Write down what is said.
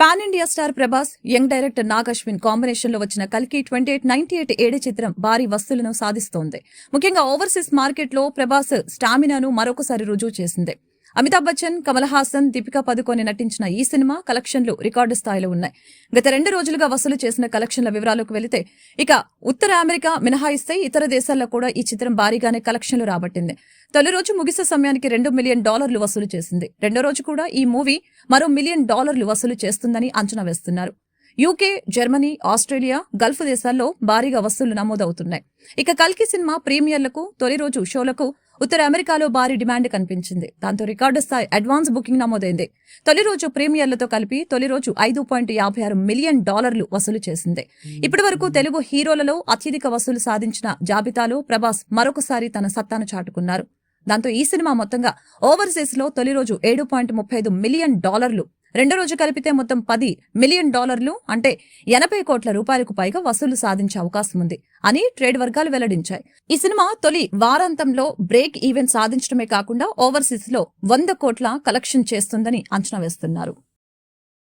Pan India star Prabhas young director Nag Ashwin కాంబినేషన్లో వచ్చిన కల్కి ట్వంటీ ఎయిట్ నైన్టీ ఎయిట్ ఏడు చిత్రం భారీ వస్తువులను సాధిస్తోంది. ముఖ్యంగా ఓవర్సీస్ మార్కెట్లో ప్రభాస్ స్టామినాను మరొకసారి రుజువు చేసింది. అమితాబ్ బచ్చన్ కమల్ హాసన్ దీపికా పదుకొని నటించిన ఈ సినిమా కలెక్షన్లు రికార్డు స్థాయిలో ఉన్నాయి. గత రెండు రోజులుగా వసూలు చేసిన కలెక్షన్ల వివరాలకు వెళితే ఇక ఉత్తర అమెరికా మినహాయిస్తే ఇతర దేశాల్లో కూడా ఈ చిత్రం భారీగానే కలెక్షన్లు రాబట్టింది. తొలి రోజు ముగిసే సమయానికి రెండు మిలియన్ డాలర్లు వసూలు చేసింది. రెండో రోజు కూడా ఈ మూవీ మరో మిలియన్ డాలర్లు వసూలు చేస్తుందని అంచనా వేస్తున్నారు. యూకే జర్మనీ ఆస్ట్రేలియా గల్ఫ్ దేశాల్లో భారీగా వసూళ్ళు నమోదవుతున్నాయి. ఇక కల్కి సినిమా ప్రీమియర్లకు తొలి రోజు షోలకు ఉత్తర అమెరికాలో భారీ డిమాండ్ కనిపించింది. దాంతో రికార్డు స్థాయి అడ్వాన్స్ బుకింగ్ నమోదైంది. తొలి రోజు ప్రీమియర్లతో కలిపి తొలి రోజు ఐదు పాయింట్ యాభై ఆరు మిలియన్ డాలర్లు వసూలు చేసింది. ఇప్పటి వరకు తెలుగు హీరోలలో అత్యధిక వసూలు సాధించిన జాబితాలో ప్రభాస్ మరొకసారి తన సత్తాను చాటుకున్నారు. దాంతో ఈ సినిమా మొత్తంగా ఓవర్సీస్లో తొలి రోజు ఏడు పాయింట్ ముప్పై ఐదు మిలియన్ డాలర్లు రెండో రోజు కలిపితే మొత్తం పది మిలియన్ డాలర్లు అంటే ఎనభై కోట్ల రూపాయలకు పైగా వసూలు సాధించే అవకాశం ఉంది అని ట్రేడ్ వర్గాలు వెల్లడించాయి. ఈ సినిమా తొలి వారాంతంలో బ్రేక్ ఈవెంట్ సాధించడమే కాకుండా ఓవర్సీస్లో వంద కోట్ల కలెక్షన్ చేస్తుందని అంచనా వేస్తున్నారు.